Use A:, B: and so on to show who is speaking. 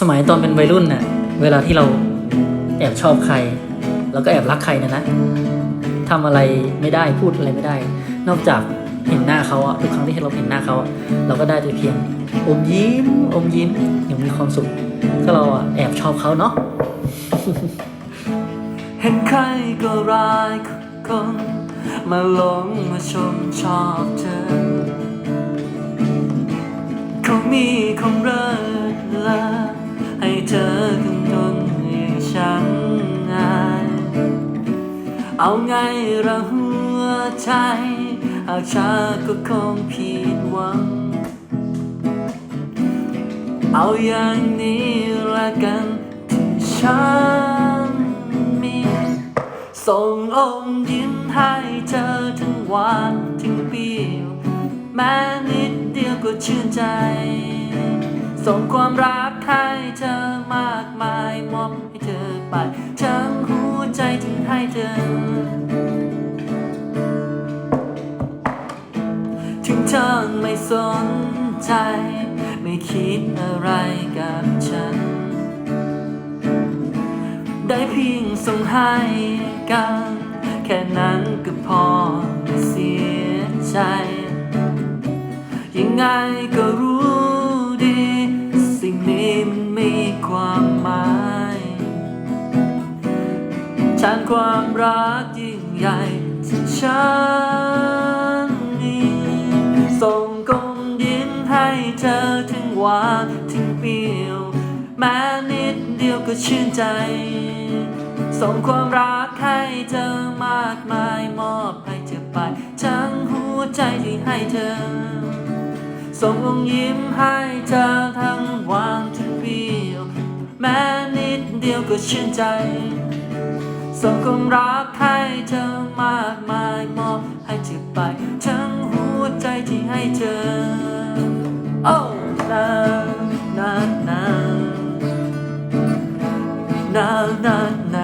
A: สมัยตอนเป็นวัยรุ่นน่ะ เวลาที่เราแอบชอบใคร แล้วก็แอบรักใครนะนะทำอะไรไม่ได้พูดอะไรไม่ได้ นอกจากเห็นหน้าเขาอะทุกครั้งที่เราเห็นหน้าเขาเราก็ได้แต่เพียงอมยิ้มอมยิ้มอย่างมีความสุข ก็เราอะแอบชอบเขาเนาะเห็นใครก็ร้ายคนมาหลงมาชมชอบเธอเขามีความรักละ ให้เธอถึงทนอย่างฉันง่ายเอาไงละหัวใจหากช้าก็คงผิดหวัง เอาอย่างนี้ละกันที่ฉันมีส่งอมยิ้มให้เธอทั้งวานทั้งปีแม้นิดเดียวก็ชื่นใจ ส่งความรักให้เธอมากมายมอบให้เธอไปทั้งหัวใจถึงให้เธอ ถึงเธอไม่สนใจ ไม่คิดอะไรกับฉัน ได้เพียงส่งให้กันแค่นั้นก็พอไม่เสียใจ ยังไงก็รู้ ฉันความรักยิ่งใหญ่ที่ฉันมีส่งกลมยิ้มให้เธอถึงหวานถึงเปรี้ยวแม้นิดเดียวก็ชื่นใจ ส่งความรักให้เธอมากมายมอบให้เธอไปทั้งหัวใจที่ให้เธอ ส่งรอยยิ้มให้เธอทั้งหวานทั้งเปรี้ยวแม้นิดเดียวก็ชื่นใจ ส่งความรักให้เธอมากมายมอบให้เธอไป ทั้งหัวใจที่ให้เธอโอ้นานานานานานา